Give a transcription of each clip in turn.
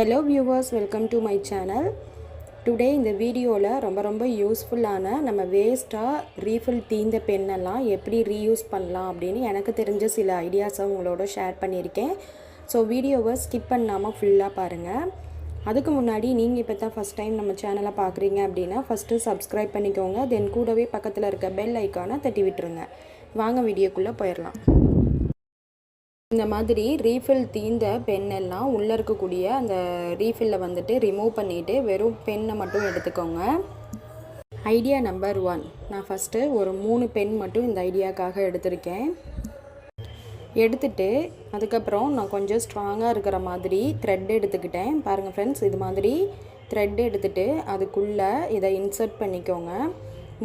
Hello viewers welcome to my channel today இந்த வீடியோவில் ரொம்ப ரொம்ப யூஸ்ஃபுல்லான நம்ம வேஸ்ட்டாக ரீஃபில் தீந்த பெண்ணெல்லாம் எப்படி ரீயூஸ் பண்ணலாம் அப்படின்னு எனக்கு தெரிஞ்ச சில ஐடியாஸை உங்களோட ஷேர் பண்ணியிருக்கேன். ஸோ வீடியோவை ஸ்கிப் பண்ணாமல் ஃபுல்லாக பாருங்கள் அதுக்கு முன்னாடி நீங்கள் இப்போ தான் ஃபஸ்ட் டைம் நம்ம சேனலை பார்க்குறீங்க அப்படின்னா ஃபஸ்ட்டு சப்ஸ்கிரைப் பண்ணிக்கோங்க. தென் கூடவே பக்கத்தில் இருக்க பெல் ஐக்கானை தட்டி விட்டுருங்க. வாங்க வீடியோக்குள்ளே போயிடலாம். இந்த மாதிரி ரீஃபில் தீந்த பெண்ணெல்லாம் உள்ளே இருக்கக்கூடிய அந்த ரீஃபில்லை வந்துட்டு ரிமூவ் பண்ணிவிட்டு வெறும் பெண்ணை மட்டும் எடுத்துக்கோங்க. ஐடியா நம்பர் ஒன் நான் ஃபஸ்ட்டு ஒரு மூணு பென் மட்டும் இந்த ஐடியாக்காக எடுத்திருக்கேன். எடுத்துட்டு அதுக்கப்புறம் நான் கொஞ்சம் ஸ்ட்ராங்காக இருக்கிற மாதிரி த்ரெட் எடுத்துக்கிட்டேன். பாருங்கள் ஃப்ரெண்ட்ஸ் இது மாதிரி த்ரெட் எடுத்துட்டு அதுக்குள்ளே இதை இன்சர்ட் பண்ணிக்கோங்க.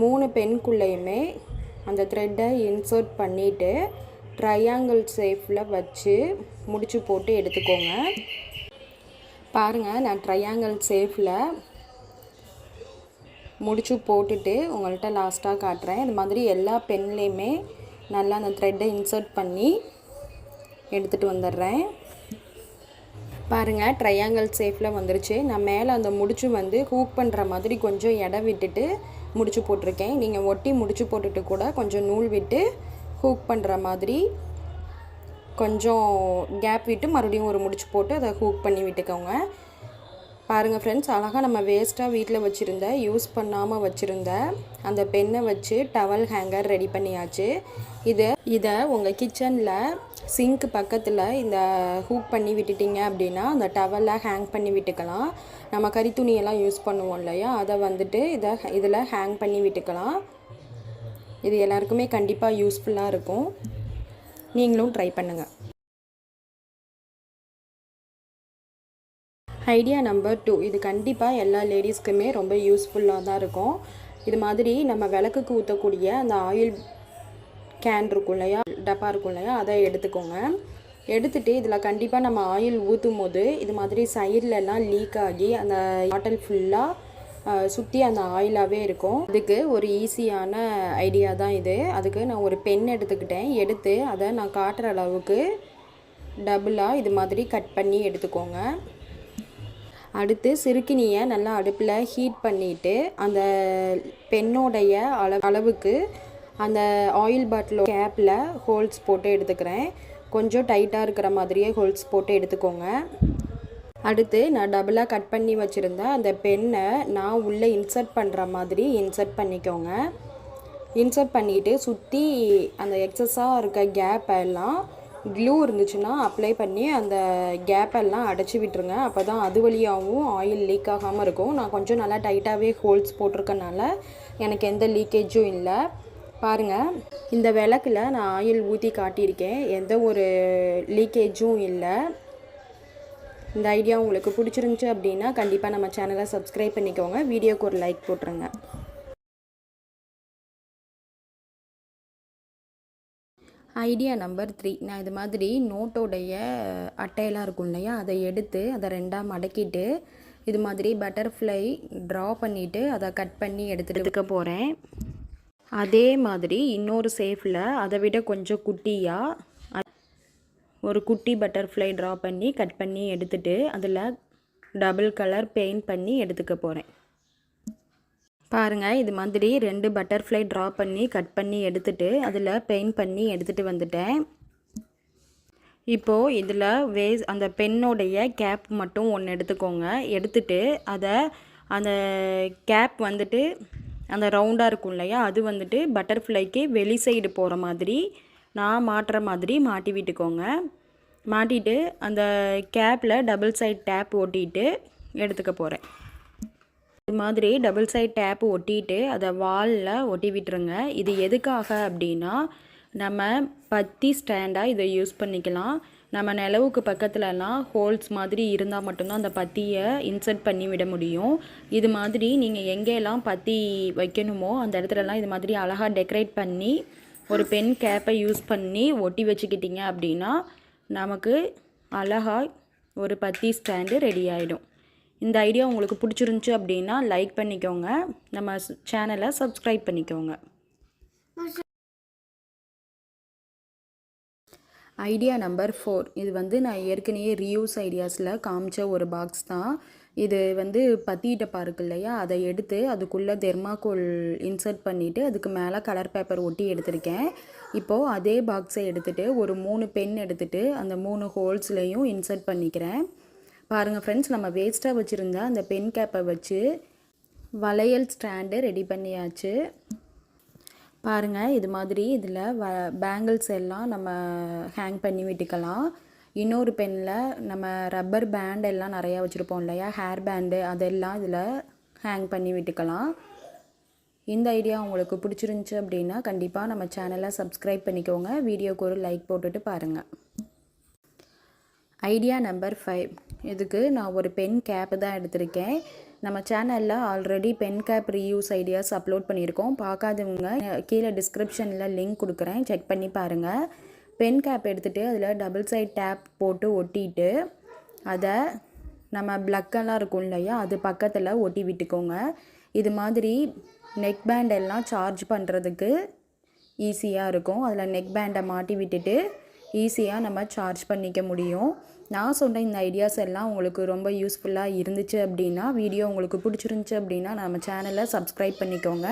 மூணு பென்குள்ளேயுமே அந்த த்ரெட்டை இன்சர்ட் பண்ணிவிட்டு ட்ரையாங்கிள் ஷேப்பில் வச்சு முடிச்சு போட்டு எடுத்துக்கோங்க. பாருங்கள் நான் ட்ரையாங்கிள் ஷேப்பில் முடிச்சு போட்டுட்டு உங்கள்கிட்ட லாஸ்ட்டாக காட்டுறேன். இது மாதிரி எல்லா பென்லேயுமே நல்லா அந்த த்ரெட்டை இன்சர்ட் பண்ணி எடுத்துகிட்டு வந்துடுறேன். பாருங்கள் ட்ரையாங்கிள் ஷேப்பில் வந்துருச்சு. நான் மேலே அந்த முடிச்சு வந்து ஹூக் பண்ணுற மாதிரி கொஞ்சம் இடம் விட்டுட்டு முடிச்சு போட்டிருக்கேன். நீங்கள் ஒட்டி முடிச்சு போட்டுட்டு கூட கொஞ்சம் நூல் விட்டு ஹூக் பண்ணுற மாதிரி கொஞ்சம் கேப் விட்டு மறுபடியும் ஒரு முடிச்சு போட்டு அதை ஹூக் பண்ணி விட்டுக்கோங்க. பாருங்கள் ஃப்ரெண்ட்ஸ் அழகாக நம்ம வேஸ்ட்டாக வீட்டில் வச்சுருந்த யூஸ் பண்ணாமல் வச்சுருந்த அந்த பெண்ணை வச்சு டவல் ஹேங்கர் ரெடி பண்ணியாச்சு. இதை இதை உங்கள் கிச்சனில் சிங்க் பக்கத்தில் இந்த ஹூக் பண்ணி விட்டுட்டிங்க அப்படின்னா அந்த டவலை ஹேங் பண்ணி விட்டுக்கலாம். நம்ம கறி துணியெல்லாம் யூஸ் பண்ணுவோம் இல்லையா? அதை வந்துட்டு இதை இதில் ஹேங் பண்ணி விட்டுக்கலாம். இது எல்லாருக்குமே கண்டிப்பாக யூஸ்ஃபுல்லாக இருக்கும். நீங்களும் ட்ரை பண்ணுங்கள் ஐடியா நம்பர் டூ இது கண்டிப்பாக எல்லா லேடிஸ்க்குமே ரொம்ப யூஸ்ஃபுல்லாக தான் இருக்கும். இது மாதிரி நம்ம விளக்குக்கு ஊற்றக்கூடிய அந்த ஆயில் கேன் இருக்கும் இல்லையா? டப்பா இருக்கும் இல்லையா? அதை எடுத்துக்கோங்க. எடுத்துகிட்டு இதில் கண்டிப்பாக நம்ம ஆயில் ஊற்றும் போது இது மாதிரி சைட்லலாம் லீக் ஆகி அந்த பாட்டில் ஃபுல்லாக சுற்றி அந்த ஆயிலாகவே இருக்கும். அதுக்கு ஒரு ஈஸியான ஐடியா தான் இது. அதுக்கு நான் ஒரு பென் எடுத்துக்கிட்டேன். எடுத்து அதை நான் காட்டுற அளவுக்கு டபுளாக இது மாதிரி கட் பண்ணி எடுத்துக்கோங்க. அடுத்து சிறுக்கினியை நல்லா அடுப்பில் ஹீட் பண்ணிவிட்டு அந்த பெண்ணோடைய அள அளவுக்கு அந்த ஆயில் பாட்டிலோ கேப்பில் ஹோல்ஸ் போட்டு எடுத்துக்கிறேன். கொஞ்சம் டைட்டாக இருக்கிற மாதிரியே ஹோல்ஸ் போட்டு எடுத்துக்கோங்க. அடுத்து நான் டபுளாக கட் பண்ணி வச்சுருந்த அந்த பெண்ணை நான் உள்ளே இன்சர்ட் பண்ணுற மாதிரி இன்சர்ட் பண்ணிக்கோங்க. இன்சர்ட் பண்ணிவிட்டு சுற்றி அந்த எக்ஸஸாக இருக்க கேப் எல்லாம் க்ளூ இருந்துச்சுன்னா அப்ளை பண்ணி அந்த கேப்பெல்லாம் அடைச்சி விட்டுருங்க. அப்போ தான் அது வழியாகவும் ஆயில் லீக் ஆகாமல் இருக்கும். நான் கொஞ்சம் நல்லா டைட்டாகவே ஹோல்ஸ் போட்டிருக்கனால எனக்கு எந்த லீக்கேஜும் இல்லை. பாருங்கள் இந்த விளக்கில் நான் ஆயில் ஊற்றி காட்டியிருக்கேன். எந்த ஒரு லீக்கேஜும் இல்லை. இந்த ஐடியா உங்களுக்கு பிடிச்சிருந்துச்சி அப்படின்னா கண்டிப்பாக நம்ம சேனலை சப்ஸ்கிரைப் பண்ணிக்கோங்க. வீடியோக்கு ஒரு லைக் போட்டுருங்க. ஐடியா நம்பர் த்ரீ நான் இது மாதிரி நோட்டோடைய அட்டையெல்லாம் இருக்கும் இல்லையா? அதை எடுத்து அதை ரெண்டாக மடக்கிட்டு இது மாதிரி பட்டர்ஃப்ளை ட்ரா பண்ணிவிட்டு அதை கட் பண்ணி எடுத்துகிட்டு இருக்க போகிறேன் அதே மாதிரி இன்னொரு சேஃபில் அதை விட கொஞ்சம் குட்டியாக ஒரு குட்டி பட்டர்ஃப்ளை ட்ரா பண்ணி கட் பண்ணி எடுத்துகிட்டு அதில் டபுள் கலர் பெயிண்ட் பண்ணி எடுத்துக்க போகிறேன் பாருங்கள் இது மாதிரி ரெண்டு பட்டர்ஃப்ளை ட்ரா பண்ணி கட் பண்ணி எடுத்துகிட்டு அதில் பெயிண்ட் பண்ணி எடுத்துகிட்டு வந்துட்டேன். இப்போது இதில் வேஸ் அந்த பெண்ணோடைய கேப் மட்டும் ஒன்று எடுத்துக்கோங்க. எடுத்துட்டு அதை அந்த கேப் வந்துட்டு அந்த ரவுண்டாக இருக்கும் இல்லையா அது வந்துட்டு பட்டர்ஃப்ளைக்கு வெளி சைடு போகிற மாதிரி நான் மாட்டுற மாதிரி மாட்டி விட்டுக்கோங்க. மாட்டிட்டு அந்த கேப்பில் டபுள் சைட் டேப் ஒட்டிட்டு எடுத்துக்க போகிறேன் இது மாதிரி டபுள் சைட் டேப் ஒட்டிட்டு அதை வாலில் ஒட்டி விட்டுருங்க. இது எதுக்காக அப்படின்னா நம்ம பத்தி ஸ்டாண்டாக இதை யூஸ் பண்ணிக்கலாம். நம்ம நிலவுக்கு பக்கத்துலலாம் ஹோல்ஸ் மாதிரி இருந்தால் மட்டும்தான் அந்த பத்தியை இன்சர்ட் பண்ணி விட முடியும். இது மாதிரி நீங்கள் எங்கெல்லாம் பத்தி வைக்கணுமோ அந்த இடத்துலலாம் இது மாதிரி அழகாக டெக்கரேட் பண்ணி ஒரு பென் கேப்பை யூஸ் பண்ணி ஒட்டி வச்சுக்கிட்டிங்க அப்படின்னா நமக்கு அழகாக ஒரு பத்தி ஸ்டாண்டு ரெடி ஆகிடும் இந்த ஐடியா உங்களுக்கு பிடிச்சிருந்துச்சி அப்படின்னா லைக் பண்ணிக்கோங்க. நம்ம சேனலை சப்ஸ்கிரைப் பண்ணிக்கோங்க. Idea number four. இது வந்து நான் ஏற்கனவே ரியூஸ் ஐடியாஸில் காமிச்ச ஒரு பாக்ஸ் தான். இது வந்து பத்தி டப்பா இருக்கு இல்லையா? அதை எடுத்து அதுக்குள்ளே தெர்மாக்கோல் இன்சர்ட் பண்ணிவிட்டு அதுக்கு மேலே கலர் பேப்பர் ஒட்டி எடுத்திருக்கேன். இப்போது அதே பாக்ஸை எடுத்துகிட்டு ஒரு மூணு பென் எடுத்துகிட்டு அந்த மூணு ஹோல்ஸ்லேயும் இன்சர்ட் பண்ணிக்கிறேன். பாருங்கள் ஃப்ரெண்ட்ஸ் நம்ம வேஸ்ட்டாக வச்சுருந்த அந்த பென் கேப்பை வச்சு வளையல் ஸ்டாண்டு ரெடி பண்ணியாச்சு. பாருங்கள் இது மாதிரி இதில் வ பேங்கிள்ஸ் எல்லாம் நம்ம ஹேங் பண்ணி விட்டுக்கலாம். இன்னொரு பெனில் நம்ம ரப்பர் பேண்ட் எல்லாம் நிறையா வச்சுருப்போம் இல்லையா? ஹேர் பேண்டு அதெல்லாம் இதில் ஹேங் பண்ணி விட்டுக்கலாம். இந்த ஐடியா உங்களுக்கு பிடிச்சிருந்துச்சி அப்படின்னா கண்டிப்பாக நம்ம சேனலை சப்ஸ்கிரைப் பண்ணிக்கோங்க. வீடியோக்கு ஒரு லைக் போட்டுட்டு பாருங்கள் ஐடியா நம்பர் ஃபைவ் இதுக்கு நான் ஒரு பென் கேப்பு தான் எடுத்திருக்கேன். நம்ம சேனலில் already pen cap reuse ideas upload பண்ணியிருக்கோம். பார்க்காதவங்க கீழே டிஸ்கிரிப்ஷனில் லிங்க் கொடுக்குறேன். செக் பண்ணி பாருங்கள் பென் கேப் எடுத்துகிட்டு அதில் டபுள் சைட் டேப் போட்டு ஒட்டிட்டு அதை நம்ம ப்ளக்கெல்லாம் இருக்கும் இல்லையா அது பக்கத்தில் ஒட்டி விட்டுக்கோங்க. இது மாதிரி நெக் பேண்ட் எல்லாம் சார்ஜ் பண்ணுறதுக்கு ஈஸியாக இருக்கும். அதில் நெக் பேண்டை மாட்டி விட்டுட்டு ஈஸியாக நம்ம சார்ஜ் பண்ணிக்க முடியும். நான் சொன்ன இந்த ஐடியாஸ் எல்லாம் உங்களுக்கு ரொம்ப யூஸ்ஃபுல்லாக இருந்துச்சு அப்படின்னா வீடியோ உங்களுக்கு பிடிச்சிருந்துச்சி அப்படின்னா நம்ம சேனலை சப்ஸ்கிரைப் பண்ணிக்கோங்க.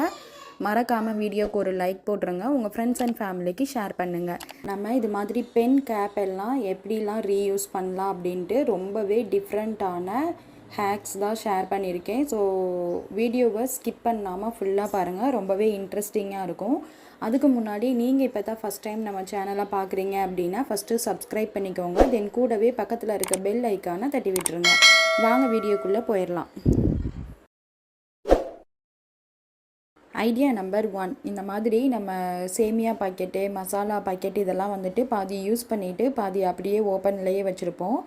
மறக்காமல் வீடியோக்கு ஒரு லைக் போட்டுருங்க. உங்கள் ஃப்ரெண்ட்ஸ் அண்ட் ஃபேமிலிக்கு ஷேர் பண்ணுங்கள் நம்ம இது மாதிரி பென் கேப் எல்லாம் எப்படிலாம் ரீயூஸ் பண்ணலாம் அப்படின்ட்டு ரொம்பவே டிஃப்ரெண்ட்டான ஹேக்ஸ் தான் ஷேர் பண்ணியிருக்கேன். ஸோ வீடியோவை ஸ்கிப் பண்ணாமல் ஃபுல்லாக பாருங்கள் ரொம்பவே இன்ட்ரெஸ்டிங்காக இருக்கும். அதுக்கு முன்னாடி நீங்கள் இப்போ தான் ஃபஸ்ட் டைம் நம்ம சேனலை பார்க்குறீங்க அப்படின்னா ஃபஸ்ட்டு சப்ஸ்கிரைப் பண்ணிக்கோங்க. தென் கூடவே பக்கத்தில் இருக்க பெல் ஐக்கானை தட்டி விட்டுருங்க. வாங்க வீடியோக்குள்ளே போயிடலாம். ஐடியா நம்பர் ஒன் இந்த மாதிரி நம்ம சேமியா பாக்கெட்டு மசாலா பாக்கெட் இதெல்லாம் வந்துட்டு பாதி யூஸ் பண்ணிவிட்டு பாதி அப்படியே ஓப்பன்லேயே வச்சுருப்போம்.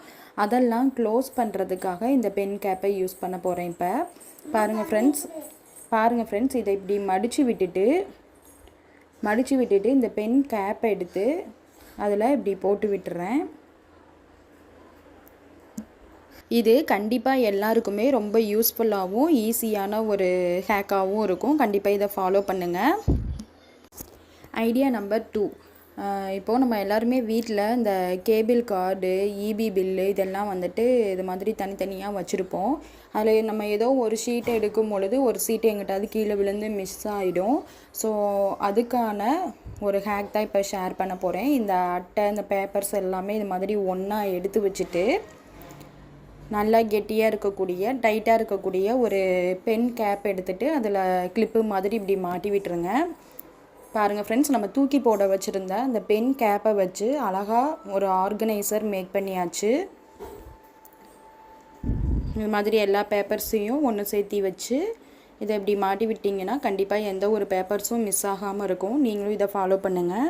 அதெல்லாம் க்ளோஸ் பண்ணுறதுக்காக இந்த பென் கேப்பை யூஸ் பண்ண போகிறேன் இப்போ. பாருங்கள் ஃப்ரெண்ட்ஸ் பாருங்கள் ஃப்ரெண்ட்ஸ் இதை இப்படி மடித்து விட்டுட்டு மடித்து விட்டுட்டு இந்த பென் கேப்பை எடுத்து அதில் இப்படி போட்டு விட்டுறேன். இது கண்டிப்பாக எல்லாருக்குமே ரொம்ப யூஸ்ஃபுல்லாகவும் ஈஸியான ஒரு ஹேக்காகவும் இருக்கும். கண்டிப்பாக இதை ஃபாலோ பண்ணுங்கள் ஐடியா நம்பர் டூ இப்போது நம்ம எல்லாருமே வீட்டில் இந்த கேபிள் கார்டு இபி பில்லு இதெல்லாம் வந்துட்டு இது மாதிரி தனித்தனியாக வச்சுருப்போம். அதில் நம்ம ஏதோ ஒரு ஷீட்டை எடுக்கும் பொழுது ஒரு சீட்டு எங்கிட்டாவது கீழே விழுந்து மிஸ் ஆகிடும் ஸோ அதுக்கான ஒரு ஹேக் தான் இப்போ ஷேர் பண்ண போகிறேன் இந்த அட்டை இந்த பேப்பர்ஸ் எல்லாமே இது மாதிரி ஒன்றா எடுத்து வச்சுட்டு நல்லா கெட்டியாக இருக்கக்கூடிய டைட்டாக இருக்கக்கூடிய ஒரு பென் கேப் எடுத்துகிட்டு அதில் கிளிப்பு மாதிரி இப்படி மாட்டி விட்டுருங்க. பாருங்கள் ஃப்ரெண்ட்ஸ் நம்ம தூக்கி போட வச்சுருந்த அந்த பென் கேப்பை வச்சு அழகாக ஒரு ஆர்கனைசர் மேக் பண்ணியாச்சு. இது மாதிரி எல்லா பேப்பர்ஸையும் ஒன்று சேர்த்தி வச்சு இதை இப்படி மாட்டி விட்டிங்கன்னா கண்டிப்பாக எந்த ஒரு பேப்பர்ஸும் மிஸ் ஆகாமல் இருக்கும். நீங்களும் இதை ஃபாலோ பண்ணுங்கள்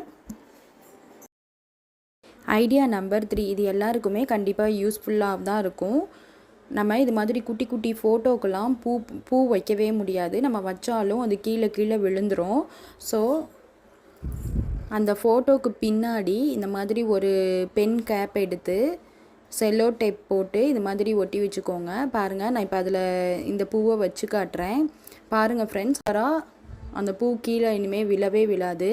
ஐடியா நம்பர் த்ரீ இது எல்லாருக்குமே கண்டிப்பாக யூஸ்ஃபுல்லாக தான் இருக்கும். நம்ம இது மாதிரி குட்டி குட்டி ஃபோட்டோக்கெல்லாம் பூ பூ வைக்கவே முடியாது. நம்ம வச்சாலும் அது கீழே கீழே விழுந்துடும் ஸோ அந்த ஃபோட்டோவுக்கு பின்னாடி இந்த மாதிரி ஒரு பென் கேப் எடுத்து செல்லோ டேப் போட்டு இது மாதிரி ஒட்டி வச்சுக்கோங்க. பாருங்கள் நான் இப்போ அதில் இந்த பூவை வச்சு காட்டுறேன். பாருங்கள் ஃப்ரெண்ட்ஸ் வரால் அந்த பூ கீழே இனிமேல் விழவே விழாது.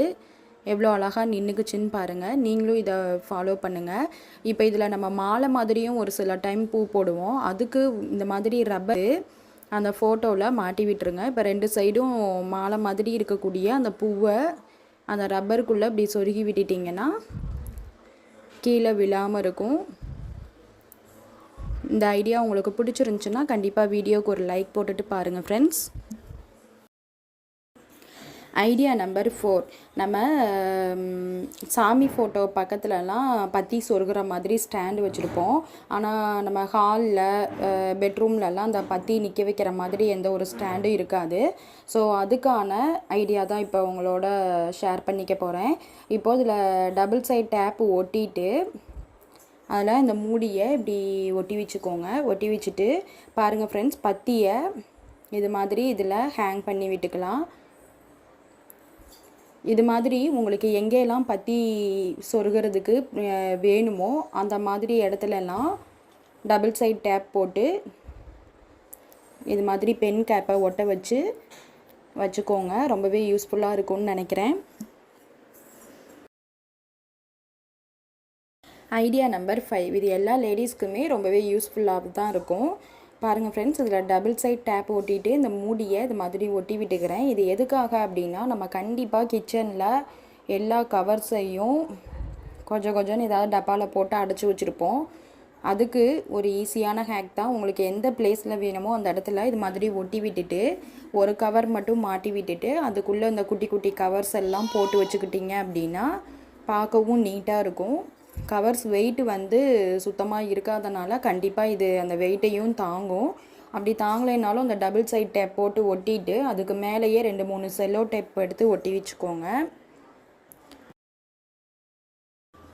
எவ்வளோ அழகாக நின்றுக்குச்சின்னு பாருங்கள் நீங்களும் இதை ஃபாலோ பண்ணுங்கள் இப்போ இதில் நம்ம மாலை மாதிரியும் ஒரு சில டைம் பூ போடுவோம். அதுக்கு இந்த மாதிரி ரப்பர் அந்த ஃபோட்டோவில் மாட்டி விட்டுருங்க. இப்போ ரெண்டு சைடும் மாலை மாதிரி இருக்கக்கூடிய அந்த பூவை அந்த ரப்பருக்குள்ளே இப்படி சொருகி விட்டுட்டிங்கன்னா கீழே விழாமல் இருக்கும். இந்த ஐடியா உங்களுக்கு பிடிச்சிருந்துச்சுன்னா கண்டிப்பாக வீடியோவுக்கு ஒரு லைக் போட்டுட்டு பாருங்கள் ஃப்ரெண்ட்ஸ் ஐடியா நம்பர் ஃபோர் நம்ம சாமி ஃபோட்டோ பக்கத்துலலாம் பற்றி சொருகிற மாதிரி ஸ்டாண்டு வச்சுருப்போம். ஆனால் நம்ம ஹாலில் பெட்ரூம்லலாம் அந்த பற்றி நிற்க வைக்கிற மாதிரி எந்த ஒரு ஸ்டாண்டும் இருக்காது. ஸோ அதுக்கான ஐடியா தான் இப்போ உங்களோட ஷேர் பண்ணிக்க போகிறேன் இப்போது இதில் டபுள் சைட் டேப் ஒட்டிட்டு அதில் இந்த மூடியை இப்படி ஒட்டி வச்சுக்கோங்க. ஒட்டி வச்சுட்டு பாருங்கள் ஃப்ரெண்ட்ஸ் பத்தியை இது மாதிரி இதில் ஹேங் பண்ணி விட்டுக்கலாம். இது மாதிரி உங்களுக்கு எங்கேயெல்லாம் பற்றி சொருகிறதுக்கு வேணுமோ அந்த மாதிரி இடத்துலலாம் டபுள் சைட் டேப் போட்டு இது மாதிரி பென் கேப்பை ஒட்ட வச்சு வச்சுக்கோங்க. ரொம்பவே யூஸ்ஃபுல்லாக இருக்கும்னு நினைக்கிறேன். ஐடியா நம்பர் ஃபைவ் இது எல்லா லேடிஸ்க்குமே ரொம்பவே யூஸ்ஃபுல்லாக தான் இருக்கும். பாருங்கள் ஃப்ரெண்ட்ஸ் இதில் டபுள் சைட் டேப் ஒட்டிட்டு இந்த மூடியை இது மாதிரி ஒட்டி விட்டுக்கிறேன். இது எதுக்காக அப்படின்னா நம்ம கண்டிப்பாக கிச்சனில் எல்லா கவர்ஸையும் கொஞ்சம் கொஞ்சம் ஏதாவது டப்பாவில் போட்டு அடைச்சி வச்சுருப்போம். அதுக்கு ஒரு ஈஸியான ஹேக் தான். உங்களுக்கு எந்த பிளேஸில் வேணுமோ அந்த இடத்துல இது மாதிரி ஒட்டி விட்டுட்டு ஒரு கவர் மட்டும் மாட்டி விட்டுட்டு அதுக்குள்ளே இந்த குட்டி குட்டி கவர்ஸ் எல்லாம் போட்டு வச்சுக்கிட்டிங்க அப்படின்னா பார்க்கவும் நீட்டாக இருக்கும். கவர்ஸ் வெயிட் வந்து சுத்தமாக இருக்காதனால கண்டிப்பாக இது அந்த வெயிட்டையும் தாங்கும். அப்படி தாங்கலைனாலும் அந்த டபுள் சைட் டேப் போட்டு ஒட்டிட்டு அதுக்கு மேலேயே ரெண்டு மூணு செல்லோ டேப் எடுத்து ஒட்டி வச்சுக்கோங்க.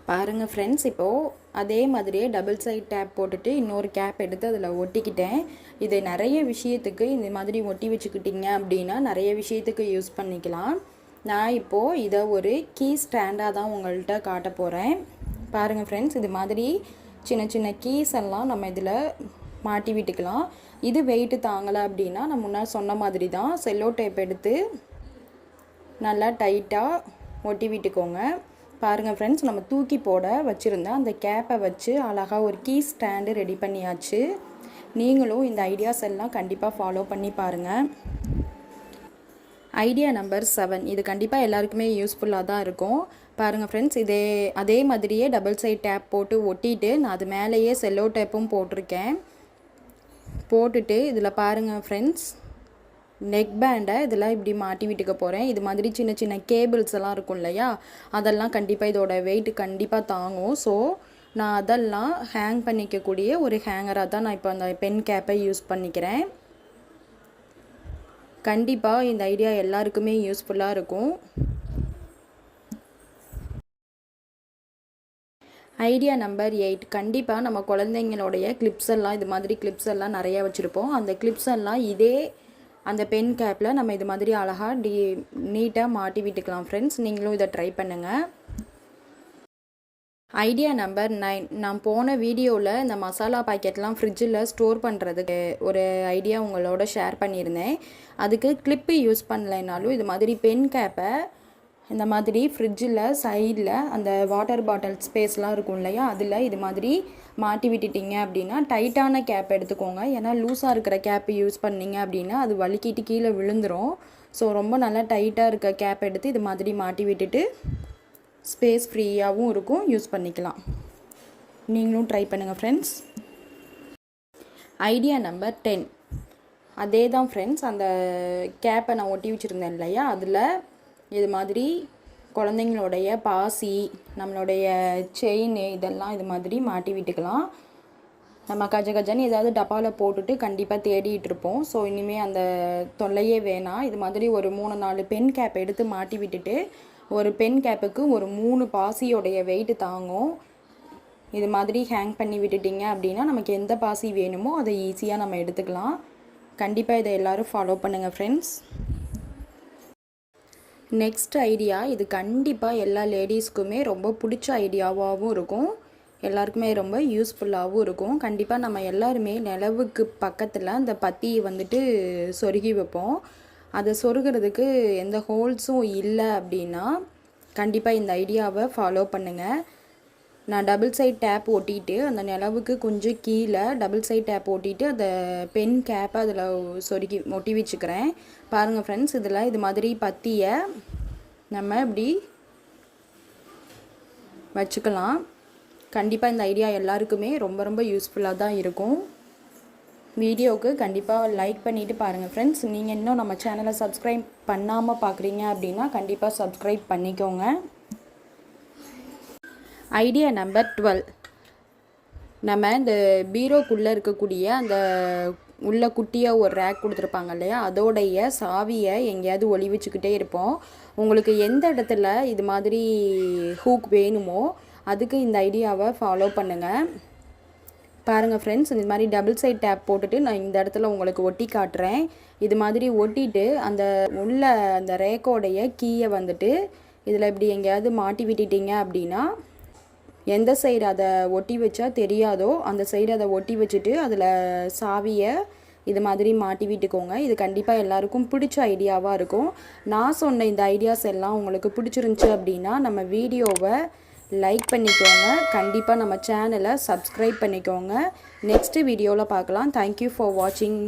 பாருங்கள் ஃப்ரெண்ட்ஸ் இப்போது அதே மாதிரியே டபுள் சைட் டேப் போட்டுட்டு இன்னொரு கேப் எடுத்து அதில் ஒட்டிக்கிட்டேன். இது நிறைய விஷயத்துக்கு இந்த மாதிரி ஒட்டி வச்சுக்கிட்டிங்க அப்படின்னா நிறைய விஷயத்துக்கு யூஸ் பண்ணிக்கலாம். நான் இப்போது இதை ஒரு கீ ஸ்டாண்டாக தான் உங்கள்கிட்ட காட்ட போகிறேன் பாருங்கள் ஃப்ரெண்ட்ஸ் இது மாதிரி சின்ன சின்ன கீஸ் எல்லாம் நம்ம இதில் மாட்டி விட்டுக்கலாம். இது வெயிட்டு தாங்கலை அப்படின்னா நான் முன்னாடி சொன்ன மாதிரி தான் செல்லோ டேப் எடுத்து நல்லா டைட்டாக ஒட்டி விட்டுக்கோங்க. பாருங்கள் ஃப்ரெண்ட்ஸ் நம்ம தூக்கி போட வச்சுருந்தா அந்த கேப்பை வச்சு அழகாக ஒரு கீ ஸ்டாண்டு ரெடி பண்ணியாச்சு. நீங்களும் இந்த ஐடியாஸ் எல்லாம் கண்டிப்பாக ஃபாலோ பண்ணி பாருங்கள் ஐடியா நம்பர் செவன் இது கண்டிப்பாக எல்லாருக்குமே யூஸ்ஃபுல்லாக தான் இருக்கும். பாருங்கள் ஃப்ரெண்ட்ஸ் இதே அதே மாதிரியே டபுள் சைட் டேப் போட்டு ஒட்டிட்டு நான் அது மேலேயே செல்லோ டேப்பும் போட்டிருக்கேன். போட்டுட்டு இதில் பாருங்கள் ஃப்ரெண்ட்ஸ் நெக் பேண்டை இதெல்லாம் இப்படி மாட்டி விட்டுக்க போகிறேன் இது மாதிரி சின்ன சின்ன கேபிள்ஸ் எல்லாம் இருக்கும் இல்லையா? அதெல்லாம் கண்டிப்பாக இதோட வெயிட் கண்டிப்பாக தாங்கும். ஸோ நான் அதெல்லாம் ஹேங் பண்ணிக்கக்கூடிய ஒரு ஹேங்கராக தான் நான் இப்போ அந்த பென் கேப்பை யூஸ் பண்ணிக்கிறேன். கண்டிப்பாக இந்த ஐடியா எல்லாருக்குமே யூஸ்ஃபுல்லாக இருக்கும். ஐடியா நம்பர் எயிட் கண்டிப்பாக நம்ம குழந்தைங்களுடைய கிளிப்ஸ் எல்லாம் இது மாதிரி கிளிப்ஸ் எல்லாம் நிறையா வச்சுருப்போம். அந்த கிளிப்ஸ் எல்லாம் இதே அந்த பென் கேப்பில் நம்ம இது மாதிரி அழகாக டி நீட்டாக மாட்டி விட்டுக்கலாம் ஃப்ரெண்ட்ஸ் நீங்களும் இதை ட்ரை பண்ணுங்கள் ஐடியா நம்பர் நைன் நான் போன வீடியோவில் இந்த மசாலா பாக்கெட்லாம் ஃப்ரிட்ஜில் ஸ்டோர் பண்ணுறதுக்கு ஒரு ஐடியா உங்களோட ஷேர் பண்ணியிருந்தேன். அதுக்கு கிளிப்பு யூஸ் பண்ணலைனாலும் இது மாதிரி பென் கேப்பை இந்த மாதிரி ஃப்ரிட்ஜில் சைடில் அந்த வாட்டர் பாட்டில் ஸ்பேஸ்லாம் இருக்கும் இல்லையா? அதில் இது மாதிரி மாட்டி விட்டுட்டிங்க அப்படின்னா டைட்டான கேப் எடுத்துக்கோங்க. ஏன்னா லூஸாக இருக்கிற கேப் யூஸ் பண்ணிங்க அப்படின்னா அது வலிக்கிட்டு கீழே விழுந்துடும் ஸோ ரொம்ப நல்லா டைட்டாக இருக்க கேப் எடுத்து இது மாதிரி மாட்டி விட்டுட்டு ஸ்பேஸ் ஃப்ரீயாகவும் இருக்கும். யூஸ் பண்ணிக்கலாம். நீங்களும் ட்ரை பண்ணுங்கள் ஃப்ரெண்ட்ஸ் ஐடியா நம்பர் டென். அதே தான் ஃப்ரெண்ட்ஸ் அந்த கேப்பை நான் ஒட்டி வச்சுருந்தேன் இல்லையா? அதில் இது மாதிரி குழந்தைங்களுடைய பாசி நம்மளுடைய செயின் இதெல்லாம் இது மாதிரி மாட்டி விட்டுக்கலாம். நம்ம கஜ கஜன்னு ஏதாவது டப்பாவில் போட்டுட்டு கண்டிப்பாக தேடிட்டு இருப்போம். ஸோ இனிமேல் அந்த தொல்லையே வேணாம். இது மாதிரி ஒரு மூணு நாலு பென் கேப் எடுத்து மாட்டி விட்டுட்டு ஒரு பென் கேப்புக்கு ஒரு மூணு பாசியோடைய வெயிட் தாங்கும். இது மாதிரி ஹேங் பண்ணி விட்டுட்டிங்க அப்படின்னா நமக்கு எந்த பாசி வேணுமோ அதை ஈஸியாக நம்ம எடுத்துக்கலாம். கண்டிப்பாக இதை எல்லோரும் ஃபாலோ பண்ணுங்கள் ஃப்ரெண்ட்ஸ் நெக்ஸ்ட் ஐடியா இது கண்டிப்பாக எல்லா லேடிஸ்க்குமே ரொம்ப பிடிச்ச ஐடியாவாகவும் இருக்கும். எல்லாருக்குமே ரொம்ப யூஸ்ஃபுல்லாகவும் இருக்கும். கண்டிப்பாக நம்ம எல்லாருமே நிலவுக்கு பக்கத்தில் அந்த பத்தியை வந்துட்டு சொருகி வைப்போம். அதை சொருகிறதுக்கு எந்த ஹோல்ஸும் இல்லை அப்படின்னா கண்டிப்பாக இந்த ஐடியாவை ஃபாலோ பண்ணுங்கள் நான் டபுள் சைட் டேப் ஒட்டிட்டு அந்த நிலவுக்கு கொஞ்சம் கீழே டபுள் சைட் டேப் ஒட்டிட்டு அந்த பென் கேப்பை அதில் சொருக்கி ஒட்டி வச்சுக்கிறேன். பாருங்கள் ஃப்ரெண்ட்ஸ் இதில் இது மாதிரி பத்தியை நம்ம இப்படி வச்சுக்கலாம். கண்டிப்பாக இந்த ஐடியா எல்லாருக்குமே ரொம்ப ரொம்ப யூஸ்ஃபுல்லாக தான் இருக்கும். வீடியோவுக்கு கண்டிப்பாக லைக் பண்ணிவிட்டு பாருங்கள் ஃப்ரெண்ட்ஸ் நீங்கள் இன்னும் நம்ம சேனலை சப்ஸ்கிரைப் பண்ணாமல் பார்க்குறீங்க அப்படின்னா கண்டிப்பாக சப்ஸ்கிரைப் பண்ணிக்கோங்க. ஐடியா நம்பர் டுவெல் நம்ம இந்த பீரோக்குள்ளே இருக்கக்கூடிய அந்த உள்ள குட்டியாக ஒரு ரேக் கொடுத்துருப்பாங்க இல்லையா? அதோடைய சாவியை எங்கேயாவது ஒளி வச்சுக்கிட்டே இருப்போம். உங்களுக்கு எந்த இடத்துல இது மாதிரி ஹூக் வேணுமோ அதுக்கு இந்த ஐடியாவை ஃபாலோ பண்ணுங்கள் பாருங்கள் ஃப்ரெண்ட்ஸ் இந்த மாதிரி டபுள் சைட் டேப் போட்டுட்டு நான் இந்த இடத்துல உங்களுக்கு ஒட்டி காட்டுறேன். இது மாதிரி ஒட்டிட்டு அந்த உள்ள அந்த ரேக்கோடைய கீயை வந்துட்டு இதில் இப்படி எங்கேயாவது மாட்டி விட்டுட்டீங்க அப்படின்னா எந்த சைடு அதை ஒட்டி வச்சா தெரியாதோ அந்த சைடு அதை ஒட்டி வச்சுட்டு அதில் சாவியை இது மாதிரி மாட்டி விட்டுக்கோங்க. இது கண்டிப்பாக எல்லாருக்கும் பிடிச்ச ஐடியாவாக இருக்கும். நான் சொன்ன இந்த ஐடியாஸ் எல்லாம் உங்களுக்கு பிடிச்சிருந்துச்சி அப்படின்னா நம்ம வீடியோவை லைக் பண்ணிக்கோங்க. கண்டிப்பாக நம்ம சேனலை சப்ஸ்கிரைப் பண்ணிக்கோங்க. நெக்ஸ்ட்டு வீடியோவில் பார்க்கலாம். தேங்க்யூ ஃபார் வாட்சிங்